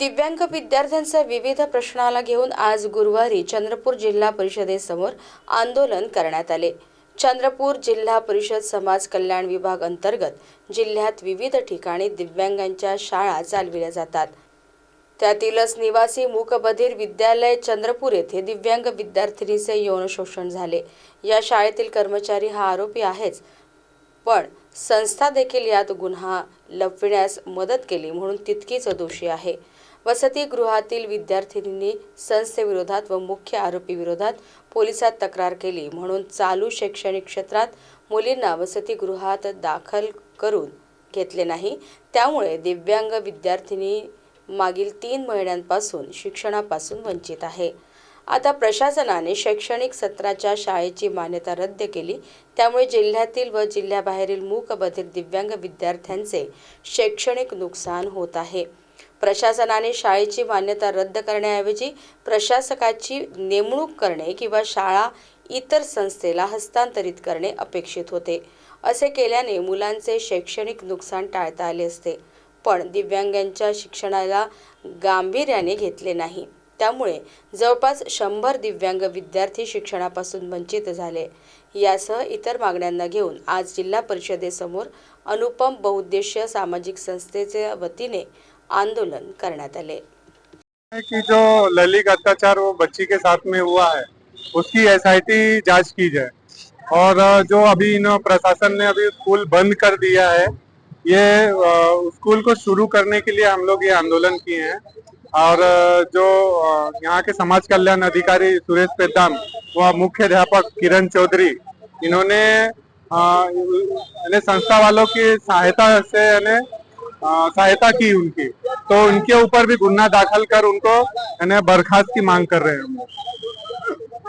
दिव्यांग विद्यार्थ्यांचा विविध प्रश्नाला घेऊन आज गुरुवारी चंद्रपूर जिल्हा परिषदेसमोर आंदोलन करण्यात आले. चंद्रपूर जिल्हा परिषद समाज कल्याण विभाग अंतर्गत जिल्ह्यात विविध ठिकाणी दिव्यांगांच्या शाळा चालविल्या जातात. त्यातीलच निवासी मूकबधीर विद्यालय चंद्रपूर येथे दिव्यांग विद्यार्थिनीचे यौन शोषण झाले. या शाळेतील कर्मचारी हा आरोपी आहेच पण संस्था देखील यात गुन्हा लपविण्यास मदत केली म्हणून तितकीच दोषी आहे. वसतिगृहातील विद्यार्थिनींनी संस्थेविरोधात व मुख्य आरोपी विरोधात पोलिसात तक्रार केली म्हणून चालू शैक्षणिक क्षेत्रात मुलींना वसतिगृहात दाखल करून घेतले नाही. त्यामुळे दिव्यांग विद्यार्थिनी मागील तीन महिन्यांपासून शिक्षणापासून वंचित आहे. आता प्रशासनाने शैक्षणिक सत्राच्या शाळेची मान्यता रद्द केली. त्यामुळे जिल्ह्यातील व जिल्ह्याबाहेरील मूकबधिर दिव्यांग विद्यार्थ्यांचे शैक्षणिक नुकसान होत आहे. प्रशासनाने शाळेची मान्यता रद्द करण्याऐवजी प्रशासकाची नेमणूक करणे किंवा शाळा इतर संस्थेला हस्तांतरित करणे अपेक्षित होते. असे केल्याने मुलांचे शैक्षणिक नुकसान टाळता आले असते. पण दिव्यांगांच्या शिक्षणाला गांभीर्याने घेतले नाही. त्यामुळे जवळपास शंभर दिव्यांग विद्यार्थी शिक्षणापासून वंचित झाले. यासह इतर मागण्यांना घेऊन आज जिल्हा परिषदेसमोर अनुपम बहुउद्देशीय सामाजिक संस्थेच्या वतीने आंदोलन करण्यात आले. है कि जो लैंगिक अत्याचार वो बच्ची के साथ में हुआ है, उसकी एसआईटी जाँच की जाए। और जो अभी इन प्रशासन ने अभी स्कूल बंद कर दिया है, ये स्कूल को शुरू करने के लिए हम लोग ये आंदोलन किए हैं। और जो यहाँ के समाज कल्याण अधिकारी सुरेश पेदाम व मुख्य अध्यापक किरण चौधरी, इन्होंने संस्था वालों की सहायता से सहायता की उनकी। तो उनके ऊपर भी गुन्हा दाखल कर उनको यानी बर्खास्त की मांग कर रहे हैं हम लोग।